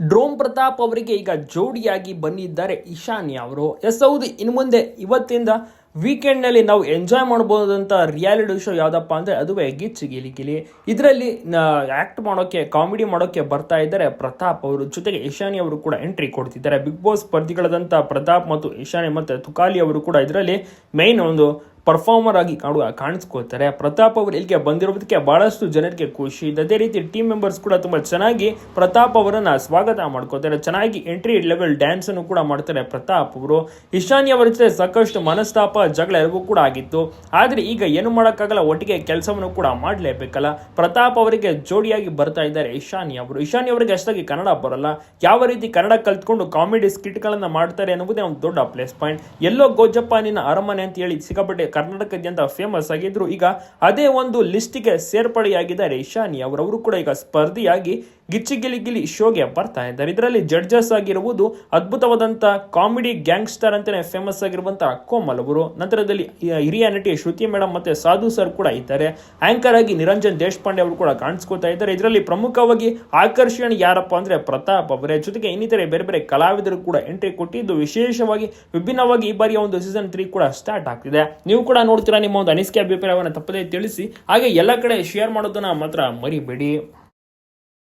ಡ್ರೋಮ್ ಪ್ರತಾಪ್ ಅವರಿಗೆ ಈಗ ಜೋಡಿಯಾಗಿ ಬಂದಿದ್ದಾರೆ ಇಶಾನ್ಯ ಅವರು. ಎಸ್ ಹೌದು, ಇನ್ನು ಮುಂದೆ ಇವತ್ತಿಂದ ವೀಕೆಂಡ್ನಲ್ಲಿ ನಾವು ಎಂಜಾಯ್ ಮಾಡ್ಬೋದಂತ ರಿಯಾಲಿಟಿ ಶೋ ಯಾವುದಪ್ಪ ಅಂದರೆ ಅದುವೇ ಗಿಲಿ ಗಿಲಿ ಇದರಲ್ಲಿ ಆ್ಯಕ್ಟ್ ಮಾಡೋಕ್ಕೆ ಕಾಮಿಡಿ ಮಾಡೋಕ್ಕೆ ಬರ್ತಾ ಇದ್ದಾರೆ ಪ್ರತಾಪ್ ಅವರು. ಜೊತೆಗೆ ಇಶಾನಿ ಅವರು ಕೂಡ ಎಂಟ್ರಿ ಕೊಡ್ತಿದ್ದಾರೆ. ಬಿಗ್ ಬಾಸ್ ಸ್ಪರ್ಧಿಗಳಾದಂಥ ಪ್ರತಾಪ್ ಮತ್ತು ಇಶಾನಿ ಮತ್ತು ತುಕಾಲಿ ಅವರು ಕೂಡ ಇದರಲ್ಲಿ ಮೈನ್ ಒಂದು ಪರ್ಫಾರ್ಮರ್ ಆಗಿ ಕಾಣುವ ಕಾಣಿಸ್ಕೊಳ್ತಾರೆ. ಪ್ರತಾಪ್ ಅವರು ಇಲ್ಲಿಗೆ ಬಂದಿರೋದಕ್ಕೆ ಬಹಳಷ್ಟು ಜನರಿಗೆ ಖುಷಿ. ಇದೆ ಅದೇ ರೀತಿ ಟೀಮ್ ಮೆಂಬರ್ಸ್ ಕೂಡ ತುಂಬಾ ಚೆನ್ನಾಗಿ ಪ್ರತಾಪ್ ಅವರನ್ನು ಸ್ವಾಗತ ಮಾಡ್ಕೋತಾರೆ ಚೆನ್ನಾಗಿ ಎಂಟ್ರಿ ಲೆವೆಲ್ ಡ್ಯಾನ್ಸ್ ಅನ್ನು ಕೂಡ ಮಾಡ್ತಾರೆ ಪ್ರತಾಪ್ ಅವರು. ಇಶಾನಿ ಅವರ ಜೊತೆ ಸಾಕಷ್ಟು ಮನಸ್ತಾಪ, ಜಗಳ ಎರವೂ ಕೂಡ ಆಗಿತ್ತು. ಆದ್ರೆ ಈಗ ಏನು ಮಾಡೋಕ್ಕಾಗಲ್ಲ, ಒಟ್ಟಿಗೆ ಕೆಲಸವನ್ನು ಕೂಡ ಮಾಡಲೇಬೇಕಲ್ಲ. ಪ್ರತಾಪ್ ಅವರಿಗೆ ಜೋಡಿಯಾಗಿ ಬರ್ತಾ ಇದ್ದಾರೆ ಇಶಾನಿ ಅವರು. ಇಶಾನಿ ಅವರಿಗೆ ಅಷ್ಟಾಗಿ ಕನ್ನಡ ಬರಲ್ಲ. ಯಾವ ರೀತಿ ಕನ್ನಡ ಕಲ್ತ್ಕೊಂಡು ಕಾಮಿಡಿ ಸ್ಕಿಟ್ಗಳನ್ನು ಮಾಡ್ತಾರೆ ಅನ್ನೋದೇ ಒಂದು ದೊಡ್ಡ ಪ್ಲೇಸ್ ಪಾಯಿಂಟ್ ಎಲ್ಲೋ ಗೋಜಪ್ಪ ನಿನ್ನ ಅರಮನೆ ಅಂತ ಹೇಳಿ ಸಿಕ್ಕಾಪಟ್ಟೆ ಕರ್ನಾಟಕದಾದ್ಯಂತ ಫೇಮಸ್ ಆಗಿದ್ರು. ಈಗ ಅದೇ ಒಂದು ಲಿಸ್ಟಿಗೆ ಸೇರ್ಪಡೆಯಾಗಿದ್ದಾರೆ ಇಶಾನಿ ಅವರು ಅವರು ಕೂಡ ಈಗ ಸ್ಪರ್ಧಿಯಾಗಿ ಗಿಚ್ಚಿ ಗಿಲಿ ಗಿಲಿ ಶೋಗೆ ಬರ್ತಾ ಇದ್ದಾರೆ. ಇದರಲ್ಲಿ ಜಡ್ಜಸ್ ಆಗಿರುವುದು ಅದ್ಭುತವಾದಂಥ ಕಾಮಿಡಿ ಗ್ಯಾಂಗ್ಸ್ಟರ್ ಅಂತಲೇ ಫೇಮಸ್ ಆಗಿರುವಂಥ ಕೋಮಲ್ ಅವರು. ನಂತರದಲ್ಲಿ ಹಿರಿಯ ನಟಿ ಶ್ರುತಿ ಮೇಡಮ್ ಮತ್ತೆ ಸಾಧು ಸರ್ ಕೂಡ ಇದ್ದಾರೆ. ಆಂಕರ್ ಆಗಿ ನಿರಂಜನ್ ದೇಶಪಾಂಡೆ ಅವರು ಕೂಡ ಕಾಣಿಸ್ಕೊತಾ ಇದ್ದಾರೆ. ಇದರಲ್ಲಿ ಪ್ರಮುಖವಾಗಿ ಆಕರ್ಷಣೆ ಯಾರಪ್ಪ ಅಂದ್ರೆ ಪ್ರತಾಪ್ ಅವರೇ. ಜೊತೆಗೆ ಇನ್ನಿತರೆ ಬೇರೆ ಬೇರೆ ಕಲಾವಿದರು ಕೂಡ ಎಂಟ್ರಿ ಕೊಟ್ಟಿದ್ದು ವಿಶೇಷವಾಗಿ ವಿಭಿನ್ನವಾಗಿ ಈ ಬಾರಿಯ ಒಂದು ಸೀಸನ್ ತ್ರೀ ಕೂಡ ಸ್ಟಾರ್ಟ್ ಆಗ್ತಿದೆ. ನೀವು ಕೂಡ ನೋಡ್ತೀರಾ ನಿಮ್ಮ ಒಂದು ಅನಿಸಿಕೆ ಅಭಿಪ್ರಾಯವನ್ನು ತಪ್ಪದೇ ತಿಳಿಸಿ. ಹಾಗೆ ಎಲ್ಲ ಕಡೆ ಶೇರ್ ಮಾಡೋದನ್ನ ಮಾತ್ರ ಮರಿಬೇಡಿ.